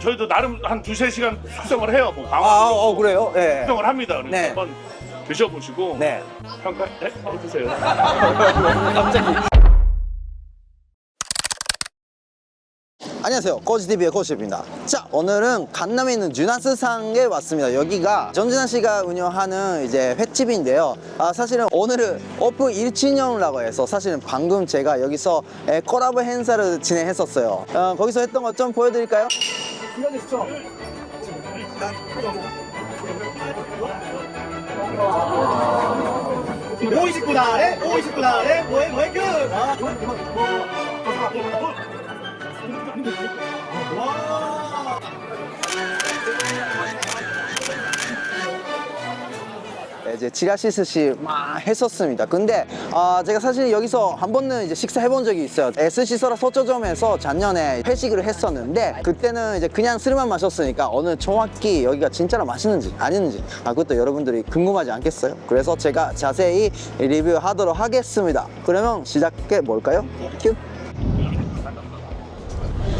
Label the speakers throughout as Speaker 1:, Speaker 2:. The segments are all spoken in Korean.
Speaker 1: 저희도 나름 한 두세 시간 숙성을 해요. 뭐
Speaker 2: 아,
Speaker 1: 강화
Speaker 2: 어, 그래요? 예.
Speaker 1: 숙성을 합니다. 그래서
Speaker 2: 네.
Speaker 1: 한번 드셔보시고
Speaker 2: 네.
Speaker 1: 평가 네? 한번 드세요.
Speaker 2: 안녕하세요. 코지TV의 코지입니다. 자, 오늘은 강남에 있는 주나스상에 왔습니다. 여기가 전진아 씨가 운영하는 이제 횟집인데요. 아, 사실은 오늘은 오픈 1주년이라고 해서 사실은 방금 제가 여기서 에, 콜라보 행사를 진행했었어요. 어, 거기서 했던 것 좀 보여드릴까요?
Speaker 3: 오이십구달에 오이십구달에 뭐해 뭐해 그?
Speaker 2: 네, 이제 지라시스시 막 했었습니다. 근데 아, 제가 사실 여기서 한 번은 이제 식사해 본 적이 있어요. SC 서라 서초점에서 작년에 회식을 했었는데 그때는 이제 그냥 술만 마셨으니까 오늘 정확히 여기가 진짜로 맛있는지 아니는지 아, 그것도 여러분들이 궁금하지 않겠어요? 그래서 제가 자세히 리뷰하도록 하겠습니다. 그러면 시작해 볼까요? 큐.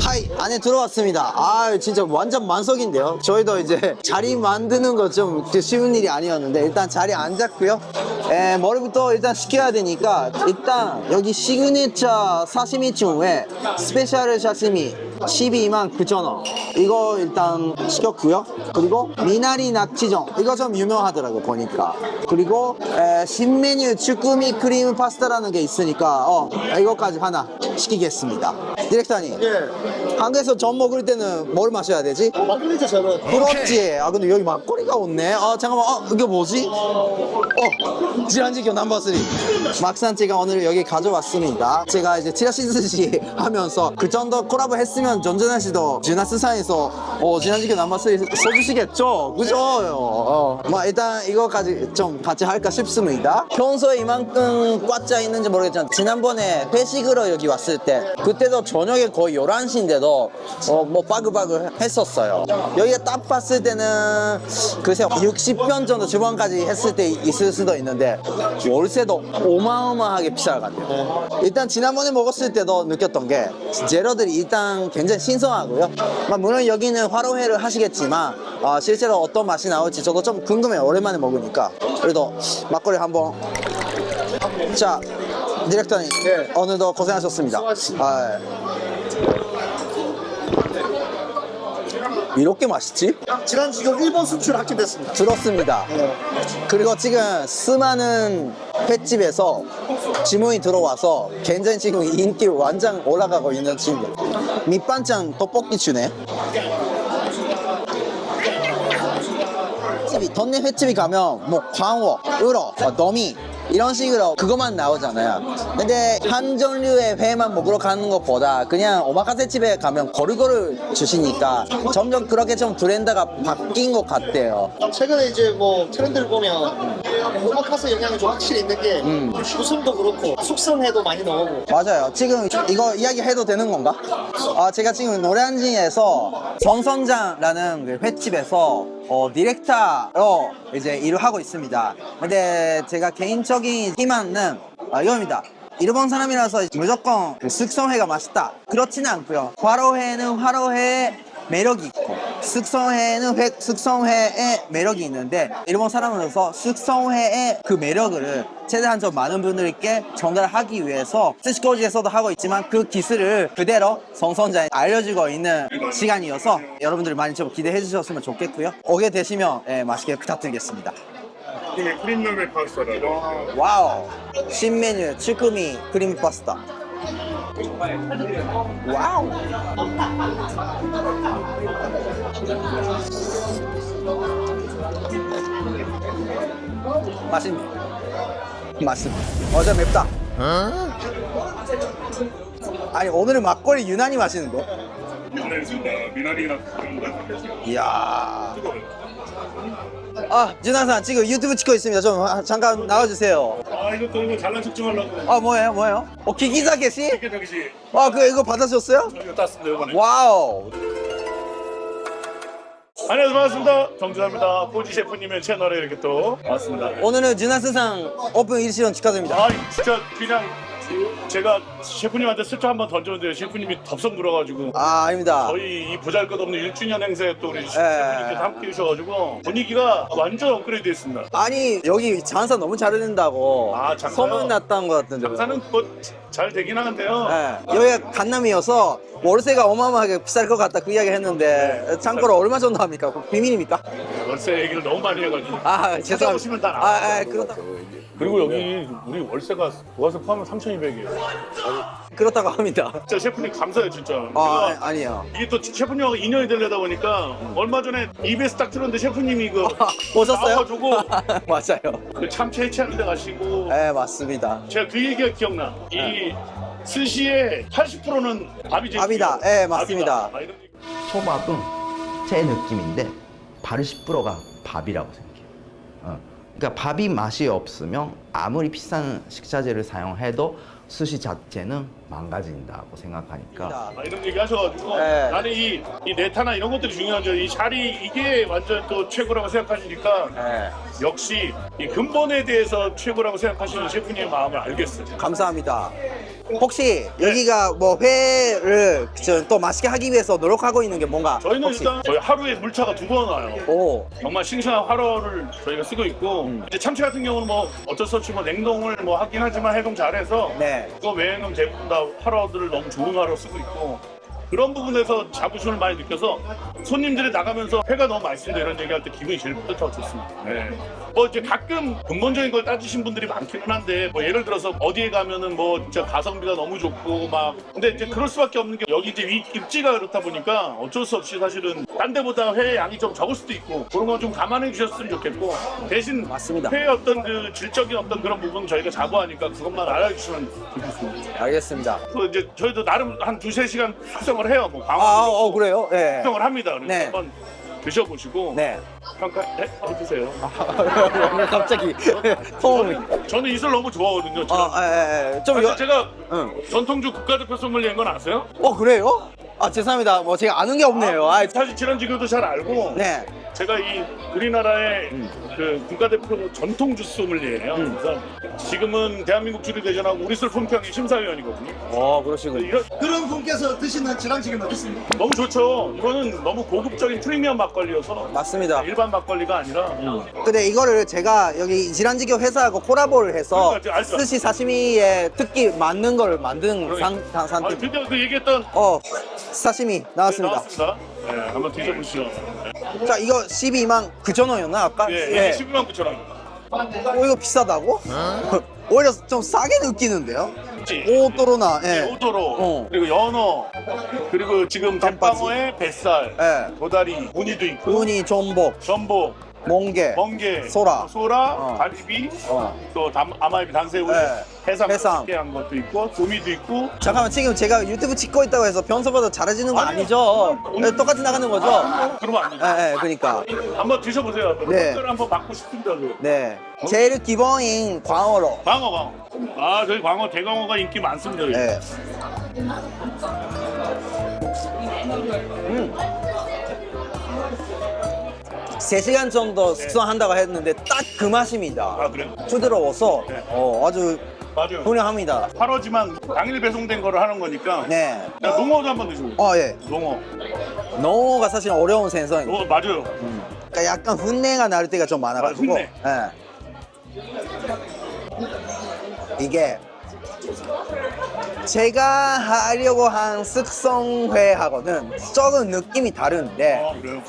Speaker 2: 하이 안에 들어왔습니다. 아 진짜 완전 만석인데요. 저희도 이제 자리 만드는 거 좀 쉬운 일이 아니었는데 일단 자리 앉았고요. 에, 머리부터 일단 시켜야 되니까 일단 여기 시그니처 사시미 중에 스페셜 사시미 12만 9천 원. 이거 일단 시켰고요. 그리고 미나리 낙지전 이거 좀 유명하더라고 보니까. 그리고 에, 신메뉴 쭈꾸미 크림 파스타라는 게 있으니까 어 이거까지 하나 시키겠습니다. 디렉터님 한국에서 전 먹을 때는 뭘 마셔야 되지?
Speaker 3: 막걸리죠 저는
Speaker 2: 그렇지. 아 근데 여기 막걸리가 없네. 아 잠깐만. 어 이게 뭐지? 어 지란지교 넘버 3. 막상 제가 오늘 여기 가져왔습니다. 제가 이제 치라시스시 하면서 그 정도 콜라보 했으면 전전아 씨도 지나스사에서 어 지란지교 넘버 3 써주시겠죠? 그죠? 어. 뭐 일단 이거까지 좀 같이 할까 싶습니다. 평소에 이만큼 꽉 짜 있는지 모르겠지만 지난번에 회식으로 여기 왔을 때 그때도 저녁에 거의 11시인데도 어뭐 바글바글 했었어요. 여기가 딱 봤을 때는 글쎄요 60편 정도 주방까지 했을 때 있을 수도 있는데 월세도 어마어마하게 비쌀 것 같아요. 일단 지난번에 먹었을 때도 느꼈던 게 재료들이 일단 굉장히 신선하고요. 뭐 물론 여기는 화로회를 하시겠지만 어, 실제로 어떤 맛이 나올지 저도 좀 궁금해요. 오랜만에 먹으니까. 그래도 막걸리 한번 자 디렉터님
Speaker 3: 네.
Speaker 2: 오늘도 고생하셨습니다.
Speaker 3: 수고하셨습니다.
Speaker 2: 아, 예. 이렇게 맛있지?
Speaker 3: 지난주 일본 수출 합격됐습니다
Speaker 2: 들었습니다. 그리고 지금 수많은 횟집에서 주문이 들어와서 굉장히 지금 인기 완전 올라가고 있는 친구. 밑반찬 떡볶이 주네. 횟집이 던네 횟집이 가면 뭐 광어, 으로, 뭐 너미 이런 식으로 그것만 나오잖아요. 근데 한 종류의 회만 먹으러 가는 것보다 그냥 오마카세 집에 가면 고루고루 주시니까 점점 그렇게 좀 트렌드가 바뀐 것 같대요.
Speaker 3: 최근에 이제 뭐 트렌드를 보면 오마카세 영향이 좀 확실히 있는 게 구슴도 그렇고 숙성회도 많이 넣어보고
Speaker 2: 맞아요. 지금 이거 이야기해도 되는 건가? 아, 제가 지금 노량진에서 정선장라는 그 횟집에서 어, 디렉터로 이제 일을 하고 있습니다. 근데 제가 개인적인 희망은 아, 이겁니다. 일본 사람이라서 무조건 그 숙성회가 맛있다. 그렇지는 않고요. 화로회는 화로회의 매력이 있고 숙성회는 회, 숙성회의 매력이 있는데 일본 사람으로서 숙성회의 그 매력을 최대한 좀 많은 분들께 전달하기 위해서 스시코지에서도 하고 있지만 그 기술을 그대로 성선자에 알려주고 있는 시간이어서 여러분들이 많이 좀 기대해 주셨으면 좋겠고요. 오게 되시면 예, 맛있게 부탁드리겠습니다.
Speaker 1: 이게 크림롤 파스타라고.
Speaker 2: 와우. 신메뉴 쭈꾸미 크림 파스타 와우. 맛있네. 맛있네 어제 맵다. 아니 오늘은 막걸리 유난히
Speaker 1: 그런 거.
Speaker 2: 이야. 아 준하산 지금 유튜브 찍고 있습니다. 좀 아, 잠깐 나와주세요
Speaker 1: 아 이것도 이거 잘난 척 좀 하려고.
Speaker 2: 아 뭐예요 뭐예요? 어 기기사 계시?
Speaker 1: 이게 저기지.
Speaker 2: 아그 이거 받아줬어요?
Speaker 1: 이거 땄습니다 이번에.
Speaker 2: 와우
Speaker 1: 안녕하세요 반갑습니다. 정준하입니다. 포지 셰프님의 채널에 이렇게 또 왔습니다.
Speaker 2: 오늘은 준하스상 오픈 일시론 축하드립니다
Speaker 1: 아 진짜 그냥 제가 셰프님한테 슬쩍 한번 던졌는데 셰프님이 덥석 물어가지고
Speaker 2: 아 아닙니다.
Speaker 1: 저희 이 보잘것없는 1주년 행사에 또 우리
Speaker 2: 예.
Speaker 1: 셰프님께서 함께 해주셔가지고 분위기가 완전 업그레이드 됐습니다.
Speaker 2: 아니 여기 장사 너무 잘 된다고
Speaker 1: 아, 장사요?
Speaker 2: 소문 났던 것 같은데.
Speaker 1: 장사는 뭐 잘 되긴 하는데요.
Speaker 2: 예, 여기가 강남이어서 월세가 어마어마하게 비쌀 것 같다 그 이야기 했는데
Speaker 1: 네,
Speaker 2: 참고로 얼마 정도 합니까? 그거 비밀입니까?
Speaker 1: 월세 얘기를 너무 많이 해가지고.
Speaker 2: 아
Speaker 1: 찾아오시면 다
Speaker 2: 죄송합니다.
Speaker 1: 나와요.
Speaker 2: 아, 아 그렇다
Speaker 1: 그리고 여기 우리 월세가 부가세 포함하면 3,200이에요.
Speaker 2: 그렇다고 합니다.
Speaker 1: 진짜 셰프님 감사해요 진짜.
Speaker 2: 아
Speaker 1: 제가
Speaker 2: 아니, 아니요.
Speaker 1: 이게 또 셰프님하고 인연이 되려다 보니까 얼마 전에 EBS 딱 틀었는데 셰프님이 그
Speaker 2: 아, 오셨어요?
Speaker 1: 나와가지고
Speaker 2: 맞아요.
Speaker 1: 그 참치 해체하는 데 가시고
Speaker 2: 네 맞습니다.
Speaker 1: 제가 그 얘기가 기억나. 이 스시의 80%는 밥이지.
Speaker 2: 밥이다. 예, 맞습니다.
Speaker 1: 밥이다. 막 이런
Speaker 4: 초밥은 제 느낌인데 80%가 밥이라고 생각해요. 어. 그러니까 밥이 맛이 없으면 아무리 비싼 식자재를 사용해도 스시 자체는 망가진다고 생각하니까
Speaker 1: 막 이런 얘기 하셔가지고
Speaker 2: 네.
Speaker 1: 나는 이, 이 네타나 이런 것들이 중요하죠. 이 샤리 이게 완전 또 최고라고 생각하시니까
Speaker 2: 네,
Speaker 1: 역시 이 근본에 대해서 최고라고 생각하시는 셰프님의 마음을 알겠어요.
Speaker 2: 감사합니다. 혹시 여기가 뭐 회를 저또 맛있게 하기 위해서 노력하고 있는 게 뭔가
Speaker 1: 저희는
Speaker 2: 혹시?
Speaker 1: 일단 저희 하루에 물차가 두 번 와요.
Speaker 2: 오
Speaker 1: 정말 싱싱한 화로를 저희가 쓰고 있고
Speaker 2: 음.
Speaker 1: 이제 참치 같은 경우는 뭐 어쩔 수 없이 뭐 냉동을 뭐 하긴 하지만 해동 잘해서
Speaker 2: 네.
Speaker 1: 그거 외에는 대부분 다 화로들을 너무 좋은 화로 쓰고 있고 그런 부분에서 자부심을 많이 느껴서 손님들이 나가면서 회가 너무 맛있습니다 이런 얘기할 때 기분이 제일 뿌듯하고 좋습니다. 네. 뭐 이제 가끔 근본적인 걸 따지신 분들이 많기는 한데 뭐 예를 들어서 어디에 가면은 뭐 진짜 가성비가 너무 좋고 막 근데 이제 그럴 수밖에 없는 게 여기 이제 위 입지가 그렇다 보니까 어쩔 수 없이 사실은 딴 데보다 회 양이 좀 적을 수도 있고 그런 건 좀 감안해 주셨으면 좋겠고 대신
Speaker 2: 맞습니다.
Speaker 1: 회의 어떤 그 질적인 어떤 그런 부분 저희가 자부하니까 그것만 알아주시면 좋겠습니다.
Speaker 2: 알겠습니다.
Speaker 1: 또 이제 저희도 나름 한 두세 시간 숙성을 해요. 뭐 광어
Speaker 2: 아, 어, 그래요? 네.
Speaker 1: 숙성을 합니다. 그래서
Speaker 2: 네.
Speaker 1: 한번 드셔보시고
Speaker 2: 네.
Speaker 1: 평가해 주세요.
Speaker 2: 갑자기 통이.
Speaker 1: 저는 이슬 너무 좋아하거든요.
Speaker 2: 아,
Speaker 1: 제가,
Speaker 2: 예, 예. 좀
Speaker 1: 사실
Speaker 2: 여,
Speaker 1: 제가
Speaker 2: 응.
Speaker 1: 전통주 국가대표 소믈리에인 건 아세요?
Speaker 2: 어, 그래요? 아, 죄송합니다. 뭐 제가 아는 게 없네요. 아,
Speaker 1: 사실 지난주교도 잘 알고
Speaker 2: 네.
Speaker 1: 제가 이 우리나라의 그 국가대표 전통주 소믈리에예요.
Speaker 2: 음.
Speaker 1: 그래서 지금은 대한민국 주류 대전하고 우리술 품평이 심사위원이거든요.
Speaker 2: 어, 그러시군요.
Speaker 1: 이런
Speaker 3: 그런 분께서 드시는 지랑지근 어떻습니까?
Speaker 1: 너무 좋죠. 이거는 너무 고급적인 프리미엄 막걸리여서
Speaker 2: 맞습니다.
Speaker 1: 일반 막걸리가 아니라
Speaker 2: 근데 이거를 제가 여기 지란지교 회사하고 콜라보를 해서
Speaker 1: 그러니까 알죠.
Speaker 2: 스시 사시미에 특기 맞는 걸 만든
Speaker 1: 그러니까.
Speaker 2: 산, 산,
Speaker 1: 아,
Speaker 2: 산뜻.
Speaker 1: 드디어 그 얘기했던
Speaker 2: 어, 사시미 나왔습니다.
Speaker 1: 나왔습니다. 네, 한번 드셔보시죠.
Speaker 2: 자, 이거 12만 9천 원이었나 아까?
Speaker 1: 예,
Speaker 2: 예.
Speaker 1: 이게 12만 9천 원.
Speaker 2: 어, 이거 비싸다고? 오히려 좀 싸게 느끼는데요? 오또로나, 예.
Speaker 1: 오도로
Speaker 2: 어.
Speaker 1: 그리고 연어 그리고 지금
Speaker 2: 깜빡이.
Speaker 1: 대방어에 뱃살,
Speaker 2: 예.
Speaker 1: 도다리, 우니도 있고
Speaker 2: 우니, 전복,
Speaker 1: 전복,
Speaker 2: 멍게,
Speaker 1: 멍게,
Speaker 2: 소라.
Speaker 1: 소라,
Speaker 2: 어.
Speaker 1: 가리비,
Speaker 2: 어.
Speaker 1: 또 담, 아마이비 단새우,
Speaker 2: 네.
Speaker 1: 해삼,
Speaker 2: 해삼.
Speaker 1: 쉽게 한 것도 있고 도미도 있고
Speaker 2: 잠깐만 지금 제가 유튜브 찍고 있다고 해서 평소보다 잘해지는 거
Speaker 1: 아니요.
Speaker 2: 아니죠?
Speaker 1: 오늘-
Speaker 2: 네, 똑같이 나가는 거죠?
Speaker 1: 그러면 안 되죠.
Speaker 2: 예, 예, 그러니까.
Speaker 1: 한번 드셔보세요.
Speaker 2: 네.
Speaker 1: 네. 한번 받고 싶은데도.
Speaker 2: 네. 제일 기본인 광어로.
Speaker 1: 광어, 광어. 아, 저희 광어, 대광어가 인기 많습니다. 여기.
Speaker 2: 네. 3시간 정도 숙성한다고 했는데 딱 그 맛입니다.
Speaker 1: 아, 그래요?
Speaker 2: 부드러워서
Speaker 1: 네.
Speaker 2: 어, 아주
Speaker 1: 맞아요.
Speaker 2: 훌륭합니다.
Speaker 1: 8호지만 당일 배송된 거를 하는 거니까.
Speaker 2: 네.
Speaker 1: 자, 농어도 한번 드셔보세요.
Speaker 2: 어, 예.
Speaker 1: 농어.
Speaker 2: 농어가 사실 어려운 생선이에요.
Speaker 1: 농어 맞아요.
Speaker 2: 그러니까 약간 훈내가 날 때가 좀 많아가지고.
Speaker 1: 아, 훈내.
Speaker 2: 예. 이게 제가 하려고 한 숙성회하고는 조금 느낌이 다른데
Speaker 1: 아, 그래요?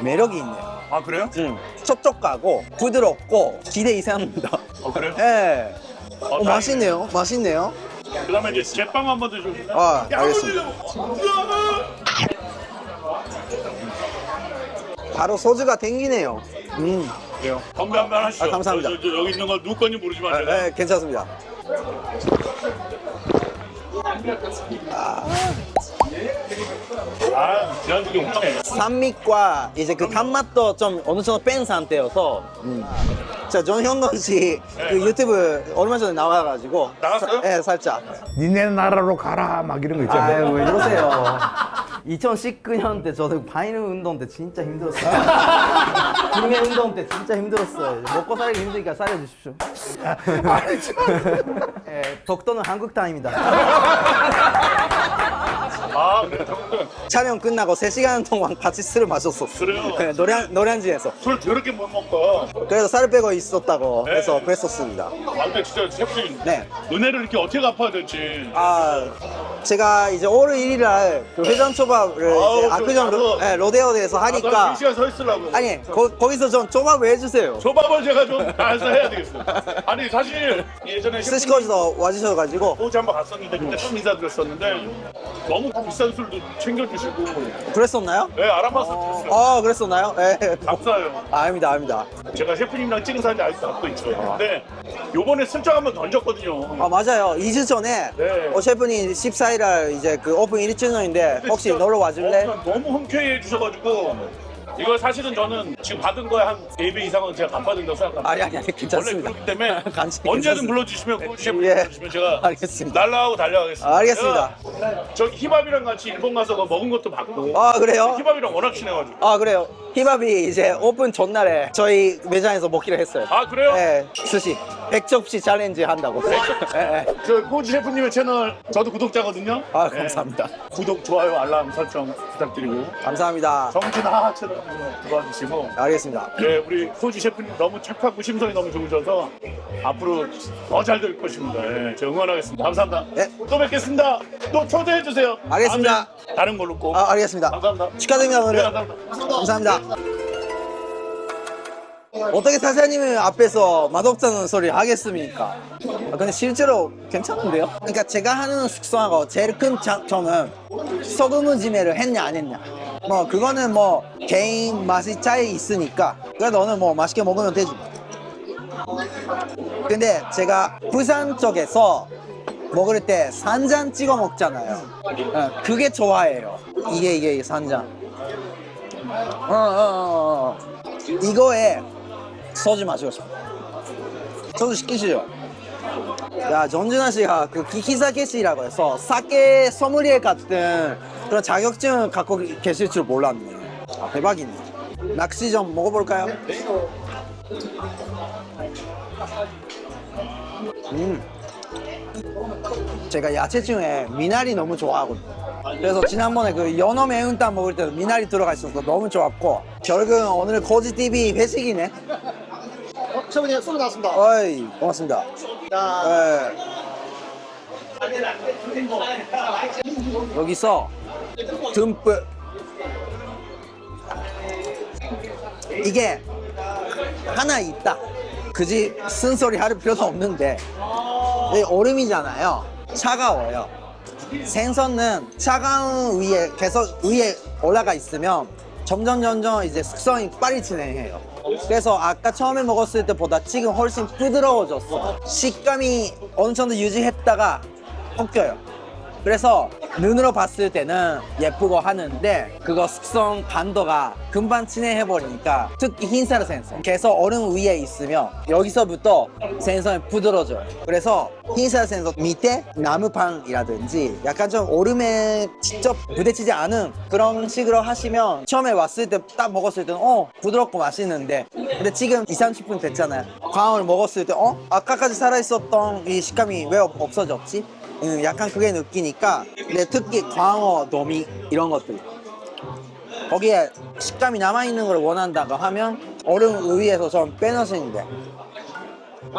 Speaker 2: 매력이 있네요.
Speaker 1: 아, 그래요?
Speaker 2: 음, 촉촉하고 부드럽고 기대 이상합니다.
Speaker 1: 어, 그래요?
Speaker 2: 예. 어,
Speaker 1: 다행이네.
Speaker 2: 맛있네요. 맛있네요.
Speaker 1: 그 다음에 이제 제빵 한번 드셔보세요.
Speaker 2: 아,
Speaker 1: 야,
Speaker 2: 알겠습니다. 바로 소주가 땡기네요. 음,
Speaker 1: 드셔보세요. 건배 한번 하시죠.
Speaker 2: 아, 감사합니다.
Speaker 1: 저, 저, 저 여기 있는 건 누구 건지 모르지만 제가
Speaker 2: 예, 예, 괜찮습니다. 아,
Speaker 1: 아, 지난주에 엄청해.
Speaker 2: 산미과 이제 그 단맛도 좀 어느 정도 뺀 상태여서 음. 자 전현건 씨 그 유튜브 얼마 전에 나와가지고
Speaker 1: 나갔어요?
Speaker 2: 네 살짝
Speaker 5: 니네 나라로 가라 막 이런 거 있잖아요.
Speaker 4: 아유 왜 이러세요 2019년 때 저도 바이너 운동 때 진짜 힘들었어요 중매 운동 때 진짜 힘들었어요 먹고 살기 힘드니까 살려주십시오 예, 독도는 한국 땅입니다
Speaker 1: 아, 그래.
Speaker 2: 촬영 끝나고 3시간 동안 같이 술을 마셨었어
Speaker 1: 그래요?
Speaker 2: 네, 노량, 노량진에서
Speaker 1: 술 더럽게 못 먹고.
Speaker 2: 그래서 살을 빼고 있었다고
Speaker 1: 네.
Speaker 2: 해서 그랬었습니다
Speaker 1: 아, 근데 진짜 셰프님.
Speaker 2: 네.
Speaker 1: 은혜를 이렇게 어떻게 갚아야 될지.
Speaker 2: 아 제가 이제 5월 1일 날 그 회전 초밥을
Speaker 1: 아우,
Speaker 2: 이제 아크전
Speaker 1: 그
Speaker 2: 로,
Speaker 1: 나도-
Speaker 2: 네, 로데오에서
Speaker 1: 아,
Speaker 2: 하니까
Speaker 1: 나 2시간 서 있으려고.
Speaker 2: 아니 거, 거기서 좀 초밥을 해주세요
Speaker 1: 조밥을 제가 좀 알아서 해야 되겠어요. 아니, 사실 예전에
Speaker 2: 스시코지도 와주셔가지고
Speaker 1: 호주 한번 갔었는데 그때 처음 인사드렸었는데 너무 비싼 술도 챙겨주시고
Speaker 2: 그랬었나요?
Speaker 1: 네 알아봤었어요
Speaker 2: 아 그랬었나요? 네.
Speaker 1: 감사해요
Speaker 2: 아, 아닙니다 아닙니다
Speaker 1: 제가 셰프님이랑 찍은 사진 아직도 갖고 있죠 근데 요번에 슬쩍 한번 던졌거든요
Speaker 2: 아 맞아요 2주 전에
Speaker 1: 네.
Speaker 2: 어, 셰프님 14일날 이제 그 오픈 1주년인데 혹시
Speaker 1: 진짜
Speaker 2: 놀러 와줄래?
Speaker 1: 어, 너무 흔쾌히 해주셔가지고 이걸 사실은 저는 지금 받은 거에 한 4배 이상은 제가 갚아야 된다고 생각합니다
Speaker 2: 아니 아니 아니
Speaker 1: 원래
Speaker 2: 괜찮습니다
Speaker 1: 그렇기 때문에
Speaker 2: 간식
Speaker 1: 언제든
Speaker 2: 괜찮습니다.
Speaker 1: 불러주시면 그 셰프
Speaker 2: 예.
Speaker 1: 불러주시면 제가
Speaker 2: 알겠습니다.
Speaker 1: 날라가고 달려가겠습니다
Speaker 2: 아, 알겠습니다.
Speaker 1: 제가 저 힙합이랑 같이 일본 가서 그 먹은 것도 받고
Speaker 2: 아 그래요?
Speaker 1: 힙합이랑 워낙 친해가지고
Speaker 2: 아 그래요 힙합이 이제 오픈 전날에 저희 매장에서 먹기로 했어요
Speaker 1: 아 그래요?
Speaker 2: 네 스시 100접시 챌린지 한다고 네, 네.
Speaker 1: 저 코지 셰프님의 채널 저도 구독자거든요.
Speaker 2: 아
Speaker 1: 네.
Speaker 2: 감사합니다
Speaker 1: 구독, 좋아요, 알람 설정 부탁드리고
Speaker 2: 감사합니다
Speaker 1: 정진아 채널 도와주시고
Speaker 2: 알겠습니다
Speaker 1: 네, 우리 코지 셰프님 너무 착하고 심성이 너무 좋으셔서 앞으로 더 잘 될 것입니다. 네, 제가 응원하겠습니다. 감사합니다.
Speaker 2: 네.
Speaker 1: 또 뵙겠습니다. 또 초대해 주세요.
Speaker 2: 알겠습니다.
Speaker 1: 다음에 다른 걸로 꼭.
Speaker 2: 아 알겠습니다
Speaker 1: 감사합니다.
Speaker 2: 축하드립니다
Speaker 1: 네,
Speaker 2: 오늘
Speaker 1: 감사합니다.
Speaker 2: 감사합니다 어떻게 사장님은 앞에서 맛없다는 소리 하겠습니까? 아, 근데 실제로 괜찮은데요? 그러니까 제가 하는 숙성하고 제일 큰 장점은 소금 지매를 했냐 안 했냐 뭐 그거는 뭐 개인 맛이 차이 있으니까 그래도 오늘 뭐 맛있게 먹으면 되지 근데 제가 부산 쪽에서 먹을 때 산장 찍어 먹잖아요 어, 그게 좋아해요 이게 이게 산장 어, 어, 어, 어. 이거에 소주 마시고 싶어. 소주 시키시죠. 야, 전준하 씨가 그 기사케시라고 해서 사케 소믈리에 같은 그런 자격증을 갖고 계실 줄 몰랐네. 아, 대박이네. 낚시 좀 먹어볼까요? 음. 제가 야채 중에 미나리 너무 좋아하거든요. 그래서 지난번에 그 연어 매운탕 먹을 때도 미나리 들어가 있어서 너무 좋았고 결국은 오늘 고지 TV 회식이네.
Speaker 3: 어, 셰프님 소리 나왔습니다.
Speaker 2: 어이 고맙습니다.
Speaker 3: 자,
Speaker 2: 예. 여기서 듬뿍 이게 하나 있다. 그지 쓴소리 할 필요도 없는데 이 얼음이잖아요. 차가워요. 생선은 차가운 위에 계속 위에 올라가 있으면 점점 점점 이제 숙성이 빨리 진행해요. 그래서 아까 처음에 먹었을 때보다 지금 훨씬 부드러워졌어. 식감이 어느 정도 유지했다가 꺾여요. 그래서 눈으로 봤을 때는 예쁘고 하는데 그거 숙성 간도가 금방 진행해 버리니까 특히 흰살 생선 계속 얼음 위에 있으면 여기서부터 생선이 부드러져요 그래서 흰살 생선 밑에 나무빵이라든지 약간 좀 얼음에 직접 부대치지 않은 그런 식으로 하시면 처음에 왔을 때 딱 먹었을 때는 어 부드럽고 맛있는데 근데 지금 2, 30분 됐잖아요 광어를 먹었을 때 어? 아까까지 살아있었던 이 식감이 왜 없- 없어졌지? 음, 약간 그게 느끼니까 근데 특히 광어, 도미 이런 것들. 거기에 식감이 남아있는 걸 원한다고 하면 얼음 위에서 좀 빼놓으시는
Speaker 3: 돼아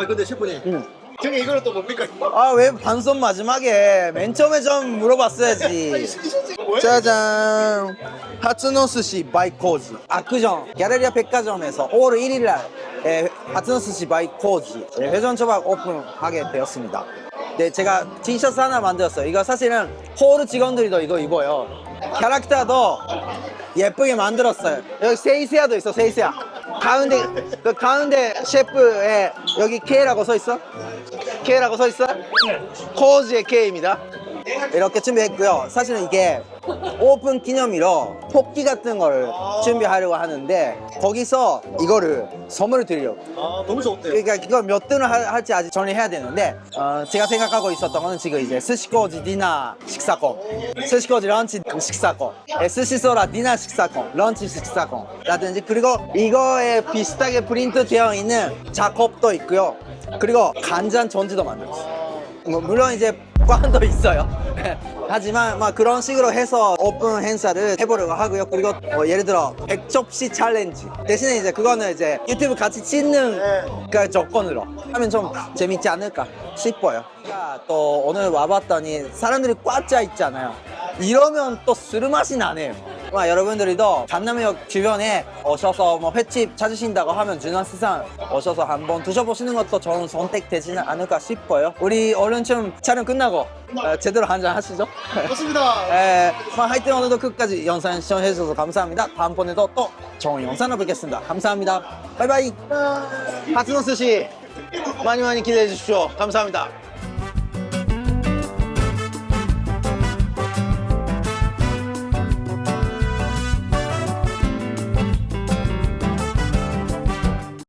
Speaker 3: 근데 셰프님,
Speaker 2: 음.
Speaker 3: 형님 이거는 또 뭡니까?
Speaker 2: 아 왜 반손 마지막에? 맨 처음에 좀 물어봤어야지. 짜잔. 하츠노스시 바이코지 아크전 갤러리아 백화점에서 5월 1일 날 예, 하츠노스시 바이코지 예, 회전 초밥 오픈하게 되었습니다 네 제가 티셔츠 하나 만들었어요 이거 사실은 호르 직원들이도 이거 입어요 캐릭터도 예쁘게 만들었어요 여기 세이세아도 있어 세이세아 가운데 그 가운데 셰프에 여기 K라고 써 있어? K라고 써 있어? 코즈의 K입니다. 이렇게 준비했고요. 사실은 이게 오픈 기념으로 토끼 같은 거를 준비하려고 하는데 거기서 이거를 선물을 드리려고.
Speaker 3: 아 너무 좋은데요.
Speaker 2: 그러니까 이거 몇 등을 하- 할지 아직 정리해야 되는데 어, 제가 생각하고 있었던 거는 지금 이제 스시코지 디나 식사권. 스시코지 런치 식사권. 예, 스시소라 디나 식사권 런치 식사권 라든지 그리고 이거에 비슷하게 프린트 되어 있는 작업도 있고요. 그리고 간장 전지도 만들었어요. 뭐 물론 이제 꽝도 있어요. 하지만 막 그런 식으로 해서 오픈 행사를 해보려고 하고요. 그리고 뭐 예를 들어 100접시 챌린지 대신에 이제 그거는 이제 유튜브 같이 찍는 그 조건으로 하면 좀 재밌지 않을까 싶어요. 또 오늘 와봤더니 사람들이 꽉 짜 있잖아요. 이러면 또 술 맛이 나네요. 아, 여러분들이도 강남역 주변에 오셔서 뭐 횟집 찾으신다고 하면 준환수산 오셔서 한번 드셔보시는 것도 좋은 선택되지는 않을까 싶어요. 우리 얼른 좀 촬영 끝나고 어, 제대로 한잔 하시죠.
Speaker 3: 좋습니다.
Speaker 2: 에, 뭐 하여튼 오늘도 끝까지 영상 시청해주셔서 감사합니다. 다음번에도 또 좋은 영상으로 뵙겠습니다. 감사합니다. 바이바이. 하트노스 씨 많이 많이 기대해 주십시오. 감사합니다.